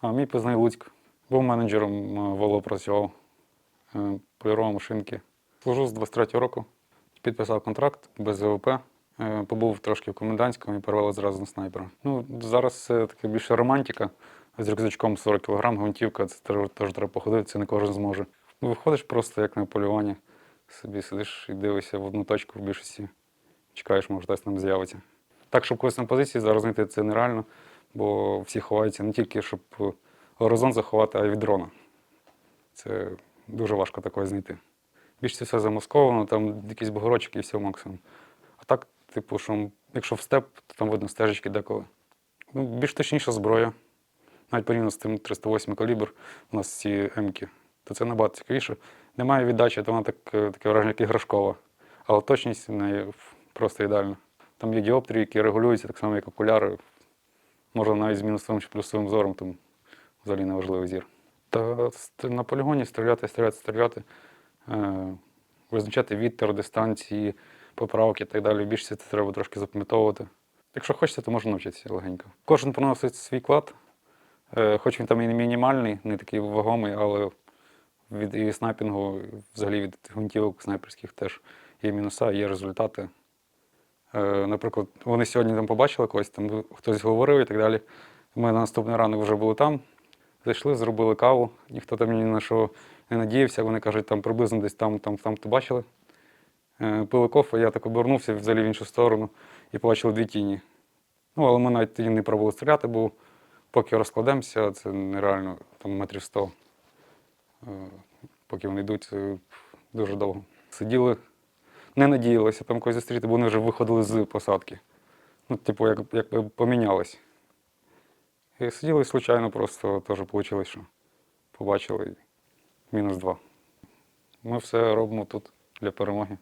А мій познай Луцьк. Був менеджером е, Воло працював е, полірував машинки. Служу з 23-го року. Підписав контракт без ВВП. Е, Побув трошки в комендантському і перевели зразу на снайпера. Ну, зараз це таке більше романтика. З рюкзачком 40 кг, гвинтівка, це теж, треба походити, це не кожен зможе. Виходиш просто як на полювання, собі сидиш і дивишся в одну точку в більшості, чекаєш, може хтось там з'явиться. Так, щоб когось на позиції зараз знайти це нереально, бо всі ховаються не тільки, щоб е, горизонт заховати, а й від дрона. Це дуже важко такого знайти. Більше все замасковано, там якісь бугорочки і все максимум. А так, типу, що якщо в степ, то там видно стежечки деколи. Ну, більш точніша зброя. Навіть порівняно з тим 308 калібр, у нас ці М-ки, то це набагато цікавіше. Немає віддачі, то вона так, е, таке враження, як іграшкова. Але точність в неї просто ідеальна. Там є діоптрії, які регулюються так само, як окуляри. Можна навіть з мінусовим чи плюсовим зором, тому взагалі не важливий зір. Та на полігоні стріляти, стріляти, стріляти, е, визначати вітер, дистанції, поправки і так далі. Більше це треба трошки запам'ятовувати. Якщо хочете, то можна навчитися легенько. Кожен приносить свій вклад, е, хоч він там і не мінімальний, не такий вагомий, але від і снайпінгу, взагалі від гвинтівок снайперських теж є мінуса, є результати. Е, Наприклад, вони сьогодні там побачили когось, там хтось говорив і так далі. Ми на наступний ранок вже були там, зайшли, зробили каву, ніхто там ні на що не надіявся. Вони кажуть, там приблизно десь там, там, там то бачили. Е, Пили кофе, я так обернувся взагалі в іншу сторону і побачили дві тіні. Ну, але ми навіть тоді не пробували стріляти, бо поки розкладемося, це нереально, там метрів 100. Е, Поки вони йдуть, дуже довго. Сиділи, не надіялися там когось зустріти, бо вони вже виходили з посадки. Ну, типу, як, якби помінялись. І сиділи случайно, просто теж вийшло, що побачили мінус два. Ми все робимо тут для перемоги.